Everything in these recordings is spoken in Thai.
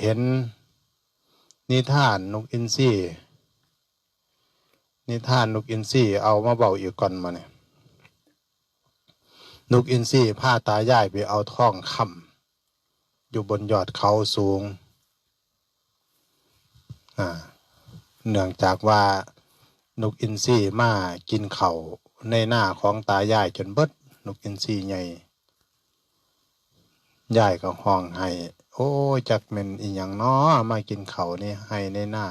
เห็นนิทานนกอินทรีนิทานนกอินทรีเอามาเบาอีกก่อนมาเนี่ยนกอินทรีผ้าตายายไปเอาท่องคำอยู่บนยอดเขาสูงเนื่องจากว่านกอินทรีมากินเขาในหน้าของตายายจนเบิดนกอินทรีใหญ่ยายก็ห้องให้ โอ้จักเม็นอีหยังน้อมากินเขานี่ให้ในหน้า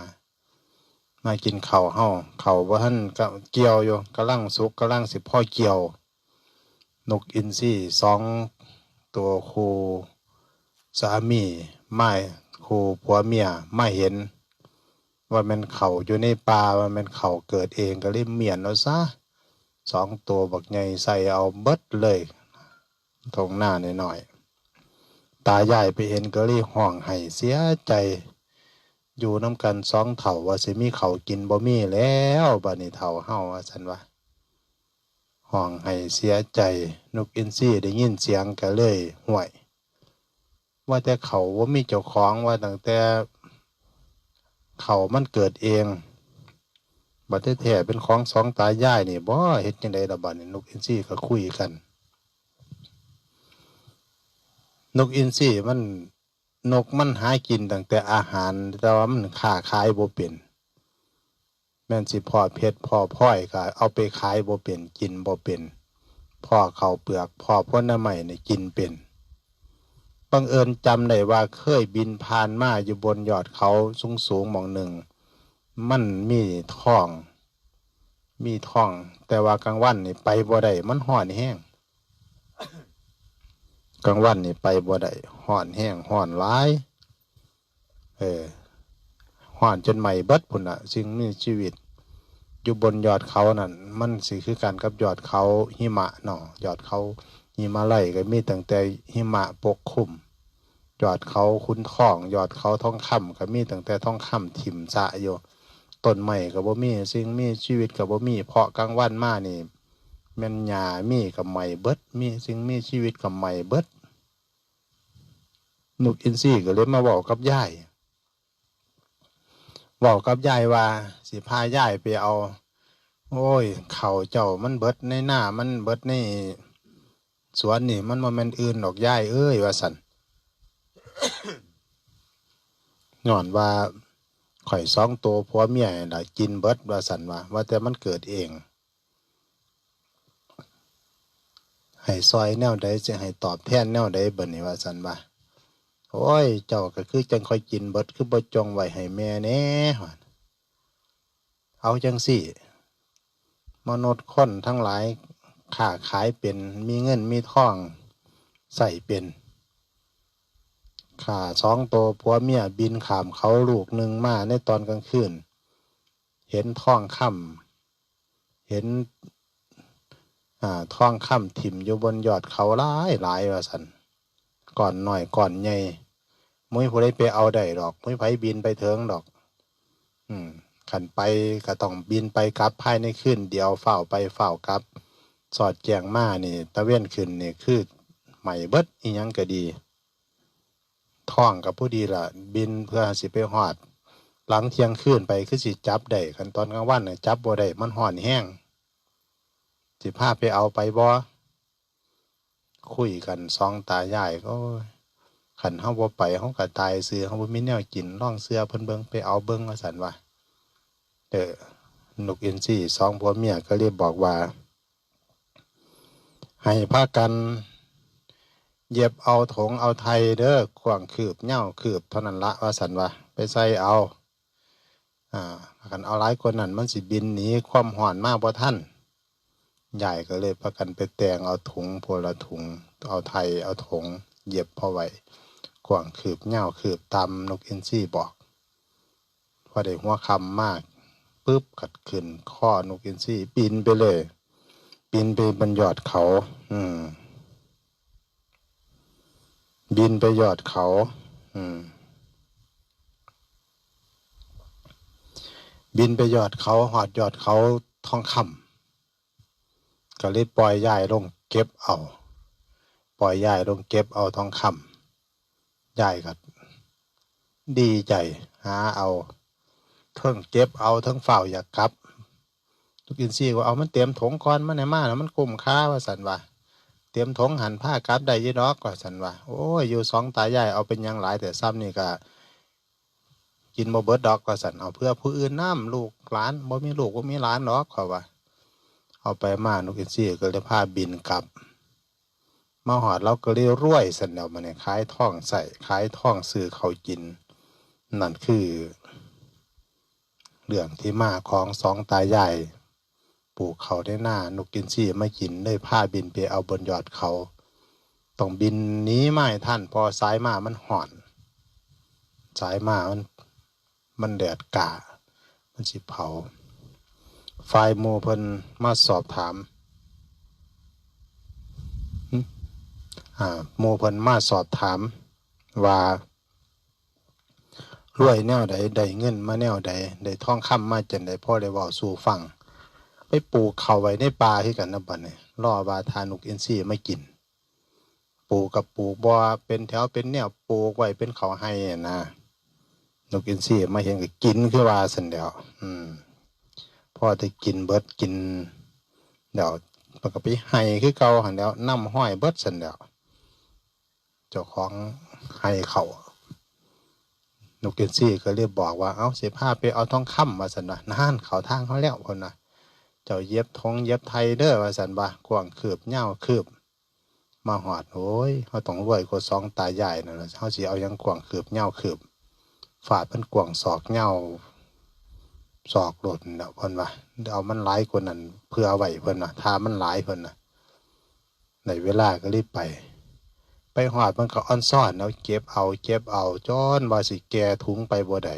มากินเขาเฮาเขาวบ่ท่านกเกี่ยวอยู่กำลังสุกกำลังสิพ่อเกี่ยว นกอินทรีสองตัวครูสามีไม่ครูผัวเมียไม่เห็น ว่ามันเขาอยู่ในป่าว่ามันเขาเกิดเองก็เลยเมียนเอาซะสองตัวบักใหญ่ใส่เอาเบิดเลยตรงหน้าหน่อยๆ ตาใหญ่ไปเห็นก็เลยห้องให้เสียใจ อยู่น้ำกันสองเถ่าว่าสิมีเขากินบ่มีแล้วบัดนี้เถ่าเฮาว่าฉันว่าห้องให้เสียใจนกอินทรีได้ยินเสียงก็เลยห่วย ว่าแต่เขาว่ามีเจ้าของว่าตั้งแต่เขามันเกิดเองบัดแท้เป็นของสองตายายนี่บ่เฮ็ดจังไดล่ะบัดนี้นกอินทรีก็คุยกัน นกอินทรีมันนกมันหากินตั้งแต่อาหาร แต่ว่ามันค้าขายบ่เป็นแม่นสิพ่อเพชรพ่อพลอยก็เอาไปขายบ่เป็นกินบ่เป็นพ่อเขาเปลือกพ่อพ้นน้ำใหม่เนี่ยกินเป็นบังเอิญจำได้ว่าเคยบินผ่านมาอยู่บนยอดเขาสูงสูงหมองหนึ่ง มันมีท้อง มีท้อง แต่ว่ากลางวันนี่ไปบ่ได้มันห่อนแห้ง กลางวันนี่ไปบ่ได้ห่อนแห้งห่อนร้าย เออห่อนจนใหม่เบิดพุ่นอะสิ่งมีชีวิต อยู่บนยอดเขานั่นมันสิคือการกับยอดเขาหิมะเนาะยอดเขาหิมาไล่ก็มีตั้งแต่หิมะปกคลุมยอดเขาคุ้นทองยอดเขาท้องคำก็มีตั้งแต่ท้องคำถิ่มสะอยู่ต้นใหม่กับบ่มีสิ่งมีชีวิตกับบ่มีเพราะกลางวันมานี่แม่นหญ้ามีกับใหม่เบิดมีสิ่งมีชีวิตกับใหม่เบิด นกอินทรีก็เลยมาบอกกับยายบอกกับยายว่าสิพายายไปเอา โอ้ย เข่าเจ้ามันเบิดในหน้ามันเบิดในสวนนี่ มันบ่แมันอื่นดอกยายเอ้ยว่าสันย้อนว่าข่อยสองตัวผัวเมียน่ะกินเบิดว่าสันว่าว่าแต่มันเกิดเอง ให้ซอยแนวใดจะให้ตอบแทนแนวใดเบิ่นี้ว่าสันว่า โอ้ย เจ้าก็คือจังคอยกินเบิดคือบ่จงไว้ให้แม่แน่เอาจังสี่มนุษย์คนทั้งหลายค้าขายเป็นมีเงินมีทองใส่เป็นขาสองตัวผัวเมียบินขามเขาลูกหนึ่งมาในตอนกลางคืน เห็นท้องค่ำเห็นอ่าท้องค่ำถิ่มอยู่บนยอดเขาหลายหลายว่าสันก่อนหน่อยก่อนใหญ่ มุ้ยผู้ใดไปเอาได้ดอกมุ้ยไผบินไปเถิงดอก อืมขันไปก็ต้องบินไปกลับภายในคืนเดียวเฝ้าไปเฝ้ากลับ สอดแจงมานี่ตะเว้นขึ้นนี่คือใหม่เบิดอีหยังก็ดีท่องกับผู้ดีล่ะบินเพื่อสิไปหอด หลังเที่ยงคืนไปคือสิจับได้คันตอนกลางวันน่ะจับบ่ได้มันห่อนแห้งสิพาไปเอาไปบ่คุยกันสองตายายก็ ขันเฮาบ่ไปเฮาก็ตายเสือเฮาบ่มีแนวกินล่องเสือเพิ่นเบิ่งไปเอาเบิ่งว่าซั่นว่าเออนกอินทรีสองผัวเมียก็เรียบอกว่า ให้พากันเย็บเอาถงเอาไทยเด้อขวางคืบเหย้าคืบเท่านั้นละว่าสันว่าไปใส่เอาอ่ากันเอาหลายคนนั่นมันสิบินหนีความห่อนมากเพราะท่าน ใหญ่ก็เลยประกันไปแต่งเอาถุงพวละถุงเอาไทยเอาถงเย็บพอไว้ ขวางคืบเหย้าคืบตามนกอินทรีบอกพอได้หัวคำมากปุ๊บกัดขึ้นข้อนกอินทรีบินไปเลยบินไปบนยอดเขา อืม บินไปยอดเขา อืม บินไปยอดเขาหอดยอดเขาทองคำก็เลยปล่อยย่ายลงเก็บเอา ปล่อยย่ายลงเก็บเอาทองคำ ยายก็ดีใจหาเอาเทิงเก็บเอาเทิงเฝ้าอยากกลับ ทุกอินซี่ก็เอามันเตรียมถงก่อนมันในมาแล้วมันกุ้มค่าว่าสันว่าเตรียมถงหันผ้ากลับได้ยี่ดอกว่าสันว่าโอ้ยอยู่สองตายายเอาเป็นยังหลายแต่ซ้ำนี่ก็กินบ่เบิดดอกว่าสันเอาเพื่อผู้อื่นน้ำลูกหลานบ่มีลูกบ่มีหลานดอกเขาว่า เอาไปมานกอินซี่ก็เลยพาบินกลับ มาหอดเราก็เรียรวยสันเดียวมาเนี่ยขายท่องใส่ขายท่องซื้อเขากิน นั่นคือเรื่องที่มาของสองตายายปลูกเขาได้หน้านกกินซี่ไม่กินได้ผ้าบินไปเอาบนยอดเขาต้องบินหนี้ไม่ท่านพอสายมามันห่อน สายมามันมันแดดกามันสิเผา ไฟล์หมูเพิ่นมาสอบถาม อ่าหมู่เพิ่นมาสอบถามว่ารวยแนวใดได้เงินมาแนวใดได้ทองคำมาจังไดพ่อได้ว้าสู่ฟังไปปลูกเขาไว้ในป่าคือกันนะบัดนี้รอวาทานุกอินทรีไม่กิน ปลูกกับปลูกบ่เป็นแถวเป็นแนวปลูกไว้เป็นเขาให้อะนะนกอินทรีมาเห็นก็กินคือว่าซั่นแหล้วอืมพอได้กินเบิดกินเดี๋ยวมันก็ไปให้คือเก่าหันแหล้วน้ำห้อยเบิดซั่นแหล้ว จ้าของให้เขานุกเกนซี่ก็เรียบบอกว่าเอาเสียผ้าไปเอาทองคำมาสันว่านั่นเขาทางเขาแล้วคนนะเจ้าเย็บทองเย็บไทยเด้อว่าสันว่ากวางคืบเง่าคืบ มาหอดโอ้ยเขาต้องรวยกว่าสองตาใหญ่นั่นะเขาสิเอายังกวางคืบเง่าคืบฝาดเป็นกวางศอกเง่าศอกหล่นเนาะเพิ่นว่าเอามันหลายกว่านั้นเพื่อเอาไว้เพิ่นน่ะทามันหลายเพิ่นน่ะในเวลาก็รีบไป ไปหอดมันก็อ่อนซ่อนแล้วเก็บเอาเก็บเอาจนว่าสิแกถุงไปบ่ได้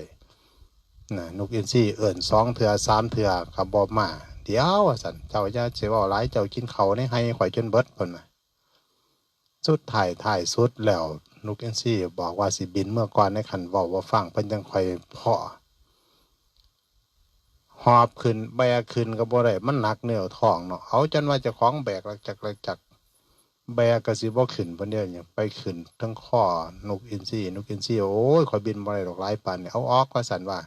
น่ะนกอินทรีเอิ่นสองเถื่อสามเถื่อกับบอบมา เดี๋ยวสันเจ้าจะเสียว่าหลายเจ้ากินเขาในให้ข่อยจนเบิดเพิ่นน่ะสุดถ่ายถ่ายสุดแล้วนกอินทรีบอกว่าสิบินเมื่อก่อนในขันเว้าว่าฟังเพิ่นจังค่อยพอหอบขึ้นแบกขึ้นก็บ่ได้มันหนักเหนียวท้องเนาะเอาจนว่าจะคล้องแบกหลักจักหลักจัก แบกกระสิบ่ขึ้นเพิ่นเดียวเนี่ยไปขึ้นทั้งข้อนกอินทรีนกอินทรีโอ้ยขอบินบ่ได้ดอกหลายปานเนี่ยเอาออกว่าสันว่า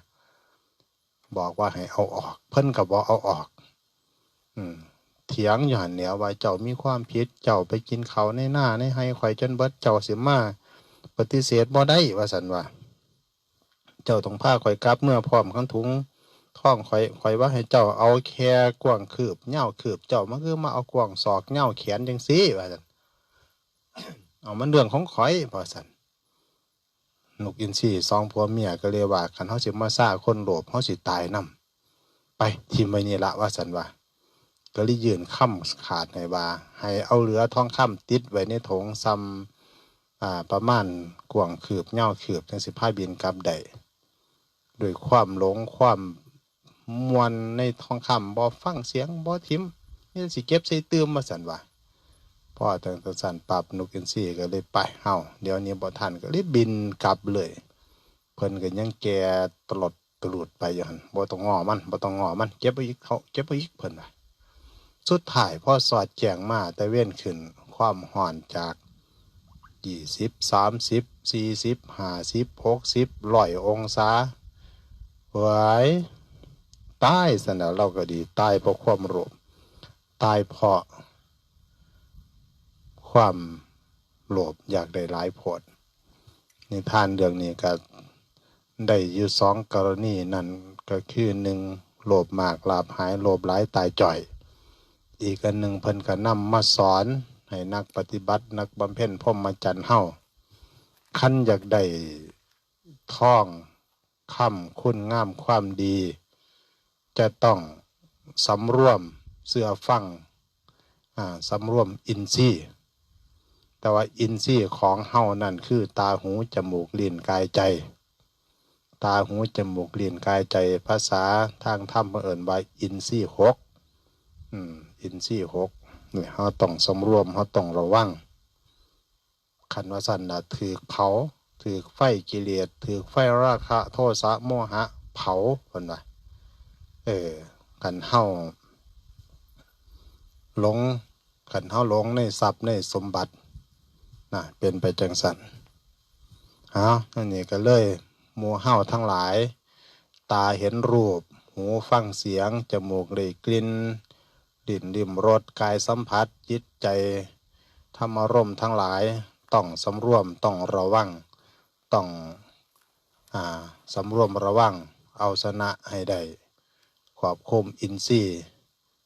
บอกว่าให้เอาออก เพิ่นก็บ่เอาออก อืมเถียงอยู่หันเหนียวว่าเจ้ามีความผิดเจ้าไปกินเขาในหน้าในให้ข่อยจนเบิดเจ้าเสิมาปฏิเสธบ่ได้ว่าสันว่า เจ้าต้องพาข่อยกลับเมื่อพร้อมขันถุงท้องข่อยข่อยว่าให้เจ้าเอาแค่กว้างคืบเหย้าคืบเจ้ามันคือมาเอากว้างศอกเหย้าแขนจังซี่ว่าซั่น เอามันเรื่องของข่อยพอสันนกอินทรีสองผัวเมียก็เลยว่าคันเฮาสิมาซ่าคนโลภเฮาสิตายนํไปทิมไว้นี่ละว่าสันว่า ก็เลยยืนค่ำขาดให้ว่า ให้เอาเหลือทองคำติดไว้ในถงซ้ำอ่าประมาณกวางคืบเหย้าคืบจังสิพาบินกลับได้ด้วยความหลงความมวนในทองคำบ่ฟังเสียงบ่ทิมนี่สิเก็บใส่เตืมมาสันว่า พ่อตั้งสันปรับนกอินทรีก็เลยไปเฮาเดี๋ยวนี้บ่ทันก็เลยบินกลับเลยเพิ่นก็ยังแก่ตลอดตลุดไปอยู่หั่นบ่ต้องงอมันบ่ต้องงอมันเก็บไว้อีกเขาเก็บไว้อีกเพิ่นว่าสุดท้ายพ่อสอดแจงมาแต่เว้นขึ้นความห่อนจากยี่สิบสามสิบสี่สิบห้าสิบหกสิบร้อยองศาไหวตายสนะเราก็ดีตายเพราะความโลภตายเพราะ ความโลภอยากได้หลายผลนิทานเรื่องนี้ก็ได้อยู่สองกรณีนั่นก็คือหนึ่งโลภมากลาบหายโลภหลายตายจ่อย อีกอันหนึ่งเพิ่นก็นำมาสอนให้นักปฏิบัตินักบำเพ็ญพรหมจรรย์เฮาคันอยากได้ท่องคำคุณงามความดี จะต้องสำรวมเสื้อฟังอ่าสำรวมอินทรีย์ แต่ว่าอินทรีย์ของเฮานั่นคือตาหูจมูกลิ้นกายใจ ตาหูจมูกลิ้นกายใจ ภาษาทางธรรมเอิญว่าอินทรีย์หกอืมอินทรีย์หกนี่เฮาต้องสำรวมเฮาต้องระวังคันว่าสั่นนะถือเผาถือไฟกิเลสถือไฟราคะ โทสะโมหะ เผาเพิ่นว่าเออกันเฮาหลงกันเฮาหลงในทรัพย์ในสมบัติ นะเป็นไปจังสันเอาอันนี้ก็เลยหมู่เฮาทั้งหลาย ตาเห็นรูป หูฟังเสียง จมูกได้กลิ่นดิ่นดิมรสกายสัมผัสจิตใจ ธรรมรมทั้งหลาย ต้องสำรวมต้องระวัง ต้องอ่าสำรวมระวัง เอาชนะให้ได้ควบคมอินทรีย์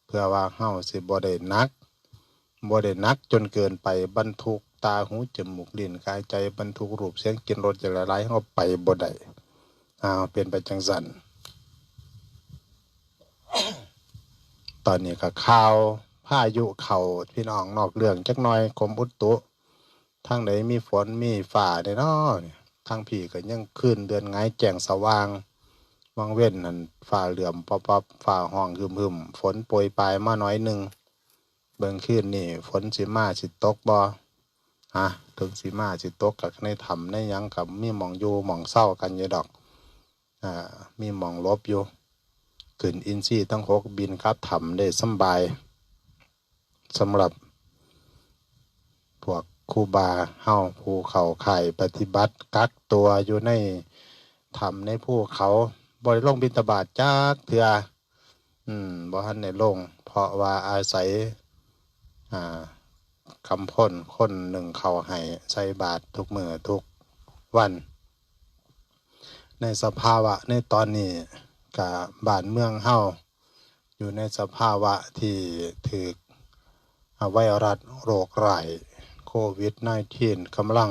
เพื่อว่าเฮาสิบ่ได้นักบ่ได้นักจนเกินไปบรรทุก ตาหูจมูกลิ้นกายใจบรรทุกรูปเสียงกินรสจะหลายๆเฮาไปบ่ได้อ้าวเป็นไปจังสันตอนนี้ก็ข่าวพายุเข้าพี่น้องนอกเรื่องจักหน่อยกรมอุตุทางไหนมีฝนมีฝ่าได้เนาะเนี่ยทางพี่ก็ยังขึ้นเดือนไงายแจ้งสว่างวังเว้นนั่นฝ่าเหลื่อมปอบๆฝ่าห้องหึมหึมฝนโปรยปลายมาหน่อยหนึ่งเบิ่งขึ้นนี่ ฝนสิมาสิตกบ่ ฮะถึงสิมาสิตกกับในถ้ำในยังกับมีมองอยู่มองเศร้ากันอยู่ดอกอ่ามีมองลบอยู่ขึ้นอินซี่ทั้งหกบินครับถ้ำได้สบายสำหรับพวกคูบาเฮาภูเขาไข่ปฏิบัติกักตัวอยู่ในทำในภูเขาบริลงบินตบาทจากเถืออืมบ่ทันในลง เพราะว่าอาศัย อ่า คำพ่นคนหนึ่งเขาให้ใส่บาททุกมือทุกวัน ในสภาวะในตอนนี้กับบานเมืองเฮาอยู่ในสภาวะที่ถือไวรัสโรคร้ายโควิด -19 กำลัง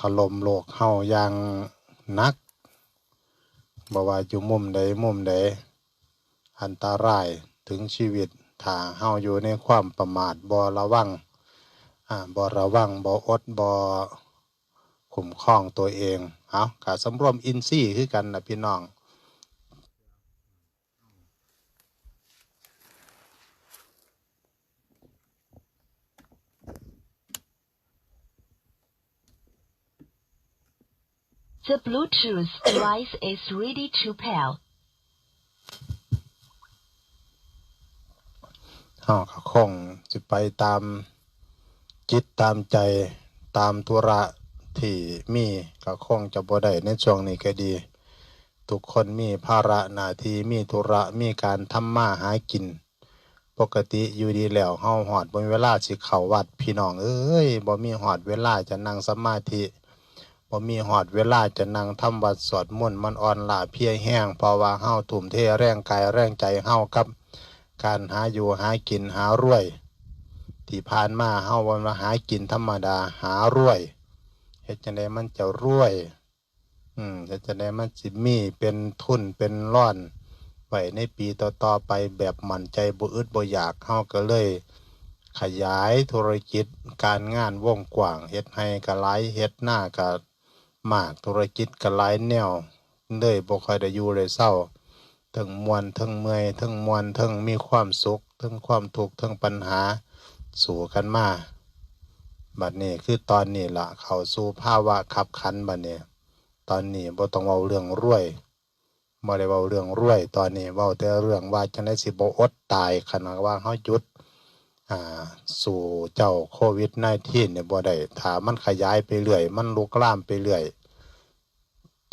ถล่มโลกเฮาอย่างนักบ่ว่าอยู่มุมใดมุมใดอันตรายถึงชีวิต ถ้าเฮาอยู่ในความประมาทบ่ระวังอ่าบ่ระวังบ่อดบ่คุ้มครองตัวเองเอากะสำรวมอินทรีย์คือกันนะพี่น้อง The Bluetooth device is ready to pair. เฮาก็คงสิไปตามจิตตามใจตามธุระที่มีก็คงจะบ่ได้ในช่วงนี้ก็ดี ทุกคนมีภาระหน้าที่มีธุระมีการทำมาหากิน ปกติอยู่ดีแล้วเฮาหอดบ่มีเวลาสิเข้าวัดพี่น้องเอ้ยบ่มีหอดเวลาจะนั่งสมาธิบ่มีหอดเวลาจะนั่งทำวัดสวดมนต์มันอ่อนล้าเพียแห้งเพราะว่าเฮาทุ่มเทแรงกายแรงใจเฮากับ การหาอยู่หากินหารวย ที่ผ่านมาเฮาวันมาหากินธรรมดาหารวยเฮ็ดจังไดมันจะรวย อืมเฮ็ดจังไดมันสิมีเป็นทุนเป็นร่อนไว้ในปีต่อๆไปแบบมั่นใจบ่อึดบ่อยากเฮาก็เลย ขยายธุรกิจการงานวงกว้างเฮ็ดให้ก็หลายเฮ็ดหน้าก็มากธุรกิจก็หลายแนวเลยบ่ค่อยได้อยู่ได้เศร้า ทั้งมวลทั้งเมื่อยทั้งมวลทั้งมีความสุข ทั้งความทุกข์ทั้งปัญหาสู่กันมาบัดนี้คือตอนนี้ละเขาสู่ภาวะขับขันบัดนี้ตอนนี้บ่ต้องเว้าเรื่องรวยบ่ได้เว้าเรื่องรวย ตอนนี้เว้าแต่เรื่องว่าจังได๋สิบ่อดตายขณะว่าเฮาหยุดสู่เจ้าโควิด -19 เนี่ยบ่ได้ถามันขยายไปเรื่อย มันลุกลามไปเรื่อย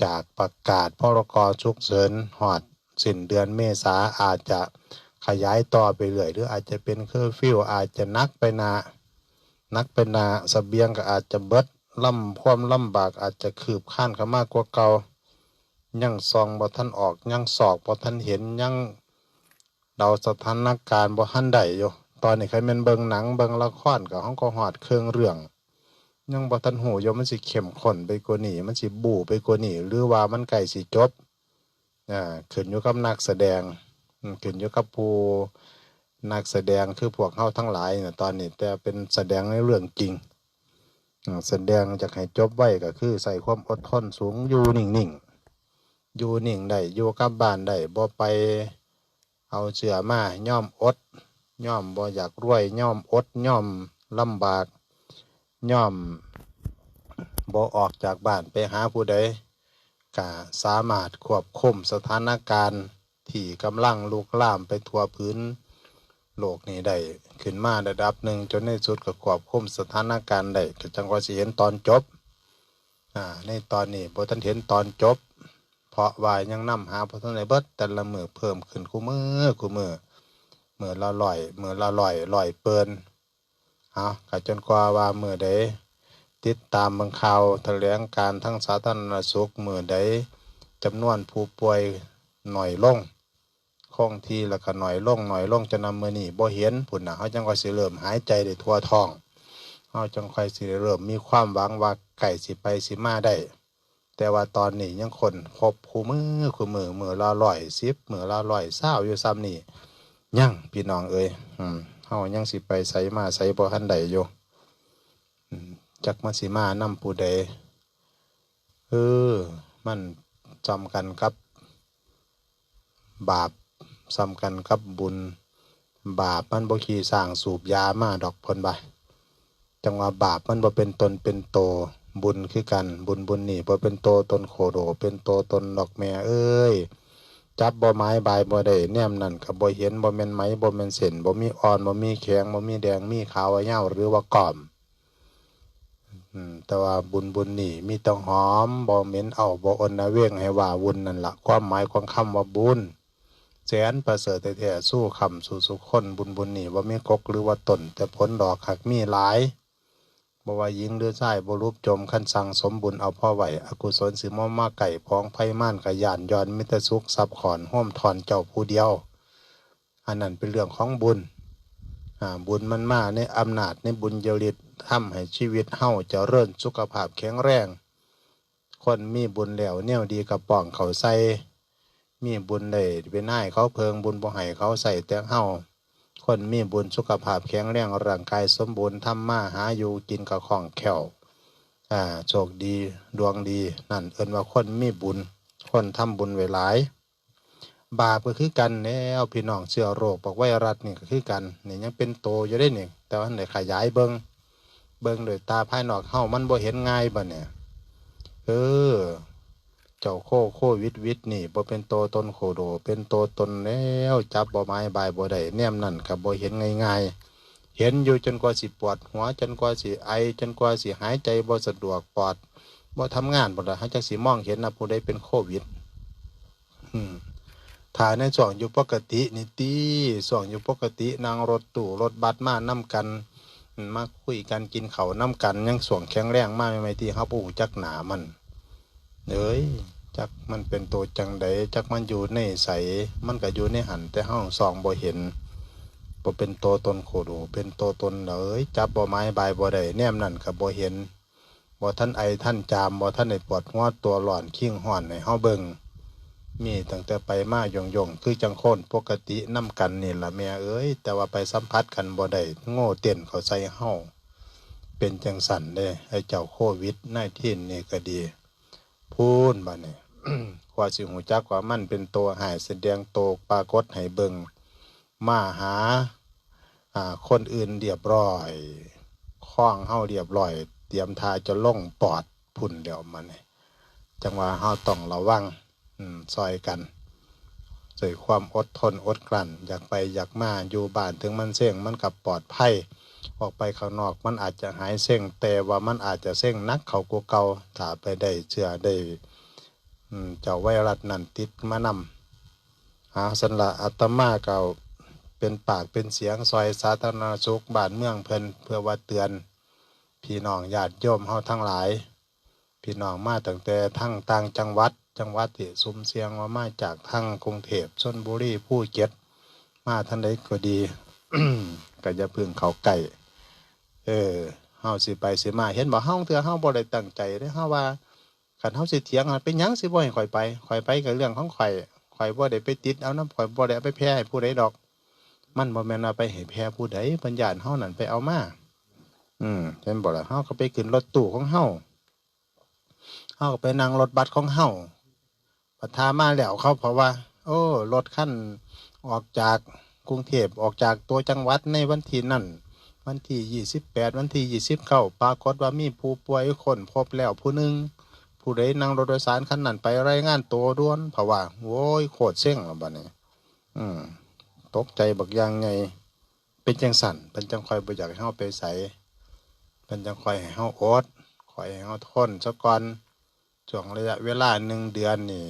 จากประกาศพรกฉุกเฉินฮอด สิ้นเดือนเมษาอาจจะขยายต่อไปเรื่อยหรืออาจจะเป็นเคอร์ฟิวอาจจะนักไปนานักไปนาสเบียงก็อาจจะเบิดล่ำความลำบากอาจจะคืบข้านเขามากกว่าเก่ายังซองบ่ท่านออกยังสอกบ่ท่านเห็นยังเดาสถานการณ์บ่ทันได้อยู่ตอนนี้ใครแม่นเบิงหนังเบิงละครก็เฮาก็ฮอดเครื่องเรื่องยังบ่ทันหูยมันสิเข้มข้นไปกว่านี้มันสิบู่ไปกว่านี้หรือว่ามันใกล้สิจบ อ่าขึ้นอยู่กับนักแสดงอืมขึ้นอยู่กับผู้นักแสดงคือพวกเข้าทั้งหลายเนี่ยตอนนี้ แต่เป็นแสดงในเรื่องจริงแสดงจากให้จบไว้ก็คือใส่ความอดทนสูงอยู่นิ่งๆอยู่นิ่งได้อยู่กับบ้านได้บ่ไปเอาเสือมาย่อมอด ย่อมบ่อยากรวย ย่อมอด ย่อมลำบาก ย่อมบ่ออกจากบ้านไปหาผู้ใด ก็สามารถควบคุมสถานการณ์ที่กำลังลุกลามไปทั่วพื้นโลกนี้ได้ขึ้นมาระดับหนึ่งจนในสุดก็ควบคุมสถานการณ์ได้ก็จังว่าสิเห็นตอนจบอ่าในตอนนี้บทันเห็นตอนจบ เพราะว่ายังนำหาบ่ทันได้เบิดแต่ละมือเพิ่มขึ้นคู่มือคู่มือมือละร้อยมือละร้อยร้อยเปินเอาก็จนกว่าว่ามือใด ติดตามบิ่งข่าวแถลงการทั้งสาธารณสุขมือใดจำนวนผู้ป่วยหน่อยลงคงที่แล้วก็หน่อยลงหน่อยลงจนนำมือนี่บ่เห็นพุ่นนะเขาจังก็สิเริ่มหายใจได้ทั่วท้องเขาจังค่อยสิเริ่มมีความหวังว่าไก่สิไปสิมาได้ แต่ว่าตอนนี้ยังคนพบคู่มือคู่มือมือละร้อยสิบมือละร้อยเศร้าอยู่ซ้ำนี่ยังพี่น้องเอ้ยเฮายังสิไปใส่มาใส่บ่ทันใดอยู่ จักมาสิมานำผู้ใดเออ มันจำกันกับ บาปซ้ำกันกับบุญ บาปมันบ่ขี่สร้างสูบยามาดอกเพิ่นบ่าจังว่าบาปมันบ่เป็นตนเป็นโตบุญคือกัน บุญบุญนี่บ่เป็นโตตนโคโด เป็นโตตนดอกแม่เอ้ยจับบ่ไม้บายบ่ได้แนมนั่นก็บ่เห็นบ่แม่นไหมบ่แม่นเส้นบ่มีอ่อนบ่มีแข็งบ่มีแดงมีขาวเหย้าหรือว่าก่อม แต่ว่าบุญบุญนี่มีต้องหอมบ่เหม็นเอาบ่อนนะเว้งให้ว่าบุญนั่นละความหมายของคำว่าบุญแสนประเสริฐแท้ๆสู้คำสู่สุขคนบุญบุญนี่ว่าไมีกกหรือว่าตนแต่ผลดอกหักมีหลายบว่าหญิงหรือใชายบ่รูปจมคันสั่งสมบุญเอาพ่อไหวอกุศลสิมอมาไก่พ้องไพ่ม่านกะยานย้อนมิตรสุขซับขอนห้อมถอนเจ้าผู้เดียว อันนั้นเป็นเรื่องของบุญ บุญมันมาในอำนาจในบุญเยริตทำให้ชีวิตเฮาเจริญสุขภาพแข็งแรง คนมีบุญแล้วเนี่ยดีกับป้องเขาใส่มีบุญได้เป็นนายเขาเพิงบุญบ่ให้เขาใส่แต่เฮาคนมีบุญสุขภาพแข็งแรงร่างกายสมบูรณ์ทำมาหาอยู่กินกับของแขวอ่าโชคดีดวงดีนั่นเอินว่าคนมีบุญ คนทำบุญไว้หลาย บาปก็คือกันแล้วพี่น้องเชื้อโรคบอกไวรัสนี่ก็คือกันนี่ยังเป็นโตอยู่ได้นี่แต่ว่าได้ขยายเบิงเบิงโดยตาภายนอกเฮามันบ่เห็นง่ายบ่เนี่ยเออเจ้าโคโควิดวิดนี่บ่เป็นโตตนโคโด เป็นโตตนแล้วจับบ่ไม้บายบ่ได้แนมนั่นก็บ่เห็นง่ายๆ เห็นอยู่จนกว่าสิปวดหัวจนกว่าสิไอ จนกว่าสิหายใจบ่สะดวกปอดบ่ทำงานบ่ล่ะหาจักสิมองเห็นนะผู้ใดเป็นโควิด อืม ถ่ายในส่วงอยู่ปกตินี่ตีส่วงอยู่ปกตินั่งรถตู้รถบัสมานํกันมาคุยกันกินเขาวนํกันยังส่วงแข็งแรงมากไม่ที่ตีเขาปูจักหนามันเอ้ยจักมันเป็นตัวจังใดจักมันอยู่ในใสมันก็อยู่ในหันแต่ห้องส่องบ่เห็นบ่เป็นตัวตนโคโดเป็นตัวตนเลยจับบ่ไม้บายบ่ได้แนมนั่นก็บ่เห็นบ่ท่านไอท่านจามบ่ท่านได้ปวดหัวตัวร้อนขิ้งห้อนในห้เฮาเบิ่ง มีตั้งแต่ไปมาหยงยงคือจังโคนปกติน้ำกันนี่ละแม่เอ้ย แต่ว่าไปสัมผัสกันบ่ได้โง่เต้นเขาใส่เฮาเป็นจังสันเด้ไอ้เจ้าโควิดนายทีนนี่ก็ดี พูนบ่เนี่ยกว่าสิหูจักว่ามันเป็นตัวหายแสดงโตปรากฏให้เบิงมาหาอ่าคนอื่นเรียบร้อยคล้องเฮาเรียบร้อย เตรียมทาจะล่งปอดพุ่นเดี๋ยวมันนี่จังว่าเฮาต้องระวัง ซอยกันใส่ความอดทนอดกลั้น อยากไปอยากมาอยู่บ้านถึงมันเสี่ยงมันกับปลอดภัย ออกไปข้างนอกมันอาจจะหายเสี่ยงแต่ว่ามันอาจจะเสี่ยงนักเขากว่าเก่าถ้าไปได้เชื่อได้เจ้าไวรัสนั่นติดมานำหาสันละอัตมาเก่าเป็นปากเป็นเสียงซอยสาธารณสุขบ้านเมืองเพิ่นเพื่อว่าเตือน พี่น้องญาติโยมเฮาทั้งหลาย พี่น้องมาตั้งแต่ทั้งต่างจังหวัด จังหวัดที่ซุ่มเสียงว่ามาจากทั้งกรุงเทพชนบุรีภูเก็ตมาท่านใดก็ดีก็จะพึ่งเขาไก่เออเฮาสิไปสิมาเห็นบ่เฮาเถื่อเฮาบ่ได้ตั้งใจเด้เฮาว่าคันเฮาสิเถียงอะเป็นหยังสิบ่ให้ข่อยไปข่อยไปก็เรื่องของข่อยข่อยบ่ได้ไปติดเอานำข่อยบ่ได้ไปแพร่ให้ผู้ใดดอก มันบ่แม่นว่าไปให้แพร่ผู้ใดปัญญาเฮานั่นไปเอามาอืมเห็นบ่ล่ะเฮาก็ไปขึ้นรถตู้ของเฮาเฮาก็ไปนั่งรถบัสของเฮา ปัทามาแล้วเขาเพราะว่า โอ้รถขั้นออกจากกรุงเทพออกจากตัวจังหวัดในวันที่นั่น วันที่ยี่สิบแปดวันที่ยี่สิบเก้าปรากฏว่ามีผู้ป่วยคนพบแล้วผู้หนึ่งผู้ใดนั่งรถโดยสารคันนั้นไปรายงานตัวด่วนเพราะว่าโว้ยโคตรเซ็งแล้วบัดนี้อืมตกใจบักย่างไง เป็นจังสันเป็นจังคอยบ่อยากให้เฮาไปใส่เป็นจังคอยให้เฮาอดคอยให้เฮาทนซะก่อนช่วงระยะเวลาหนึ่งเดือนนี่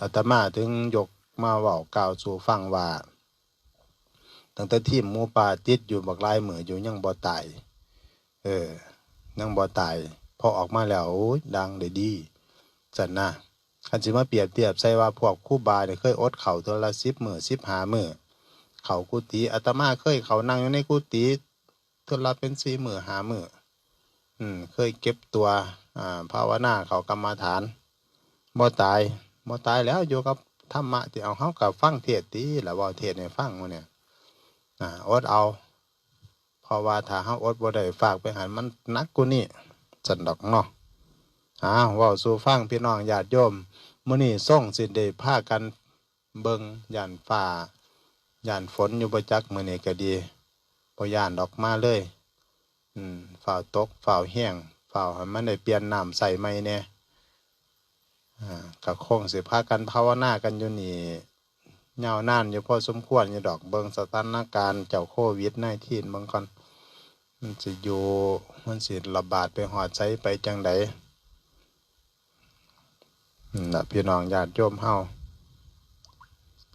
อาตมาถึงยกมาเว้ากล่าวสู่ฟังว่า ตั้งแต่ทีมหมูป่าติดอยู่บักลายมืออยู่ยังบ่ตายเออยังบ่ตายพอออกมาแล้วดังได้ดีจันนะคันสิมาเปรียบเทียบใส่ว่าพวกครูบาเนี่ยเคยอดเข่าตัวละ10มื้อ15มื้อเขากุฏิอาตมาเคยเขานั่งอยู่ในกุฏิตัวละเป็น4มื้อ5มื้ออืมเคยเก็บตัวอ่าภาวนาเขากรรมาฐาน บ่ตายบ่ตายแล้วอยู่กับธรรมะที่เอาเฮากับฟังเทศติแล้วว้าเทศน์ให้ฟังมื้อเนี่ยออดเอาเพราะว่าถ้าเฮาอดบ่ได้ฝากไปหันมันนักกว่านี้จันดอกเนาะอ้าวว้าสู่ฟังพี่น้องญาติโยมมื้อนี้ส่งสิได้ากันเบิงย่านฟ้าย่านฝนอยู่บ่จักมื้อนี้ก็ดีบ่ย่านดอกมาเลย อืมฝ่าวตกฝ่าวแห้งฝ่าวให้มันได้เปลี่ยนน้ำใส่ใหม่แน่อ่าก็คงสิพากันภาวนากันอยู่นี่ยานานอยู่พอสมควรอยู่ดอกเบิงสถานการณ์เจ้าโควิด19เบิ่งก่อนมันสิอยู่มันสิระบาดไปหอดใจไปจังไดนะพี่น้องญาติโยมเฮา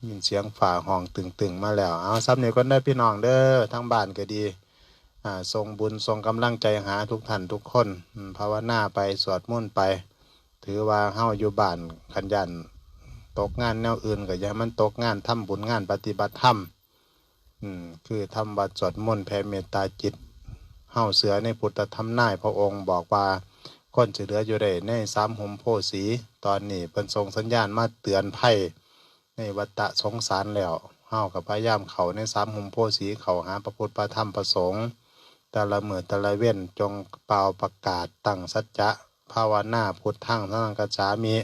ยินเสียงฝ่าห้องตึงๆมาแล้ว เอาซ้ำนี้ก็ได้พี่น้องเด้อทั้งบ้านก็ดีอ่าส่งบุญส่งกำลังใจหาทุกท่านทุกคนภาวนาไปสวดมนต์ไป ถือว่าเฮาอยู่บ้านขันยันตกงานแนวอื่นก็อย่ามันตกงานทำบุญงานปฏิบัติธรรมอืมคือทำบัดสวดมนต์แผ่เมตตาจิตเฮาเสือในพุทธธรรมนายพระองค์บอกว่าคนจะเหลืออยู่ได้ในสามหมโพสีตอนนี้เป็นทรงสัญญาณมาเตือนภัยในวัฏสงสารแล้วเฮากับพยายามเขาในสามหมโพสีเขาหาพระพุทธพระธรรมพระสงฆ์แต่ละมือแต่ละเว้นจงเป่าประกาศตั้งสัจจะ ภาวนาพุทธังสนังกัจฉามิ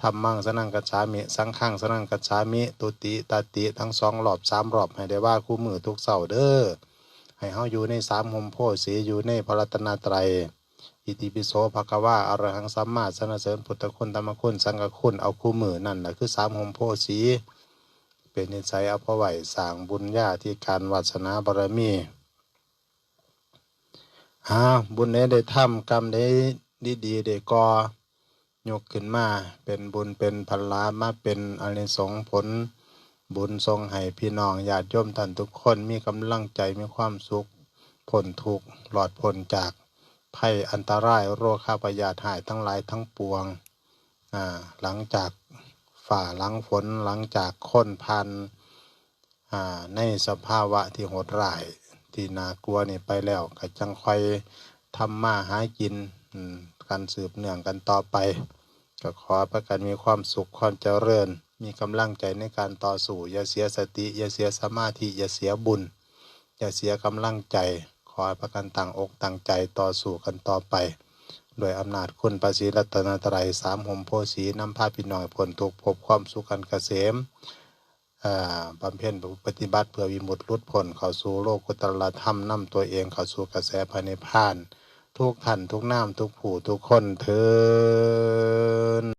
ธรรมังสนังกัจฉามิ สังฆังสนังกัจฉามิ ตุติตาติทั้งสองรอบสามรอบให้ได้ว่าคู่มือทุกเสาร์เด้อให้เฮาอยู่ในสามหมโพสีอยู่ในพระรัตนตรัยอิติปิโสภควาอรหังสัมมาสรรเสริญพุทธคุณธรรมคุณสังฆคุณเอาคู่มือนั่นแหละคือสามหมโพสีเป็นนิสัยเอาพระไหวสางบุญญาที่การวัสนาบารมีหาบุญใดได้ทำกรรมใดดีดีๆได้ก่อยกขึ้นมาเป็นบุญเป็นพลามาเป็นอานิสงส์ผล บุญทรงให้พี่น้องญาติโยมท่านทุกคนมีกำลังใจมีความสุขพ้นทุกหลอดพ้นจากภัยอันตรายโรคข้าพยาธิหายทั้งหลายทั้งปวงอ่าหลังจากฝ่าหลังฝนหลังจากค้นพันอ่าในสภาวะที่โหดร้ายที่น่ากลัวนี่ไปแล้วก็จังคอยทำมาหากิน การสืบเนื่องกันต่อไป ก็ขอประกันมีความสุขความเจริญ มีกำลังใจในการต่อสู้ อย่าเสียสติ อย่าเสียสมาธิ อย่าเสียบุญ อย่าเสียกำลังใจ ขอประกันต่างอกต่างใจต่อสู้กันต่อไป โดยอำนาจคุณประสีรัตนตรัยสามหมโพสีนำพาพี่น้องให้พ้นทุกพบความสุขกันเกษมบำเพ็ญปฏิบัติเพื่อวิมุตติลุดพ้นเข้าสู่โลกุตตรธรรมนำตัวเองเข้าสู่กระแสภายในพาน ทุกท่านทุกน้ำทุกผู้ทุกคนเถิน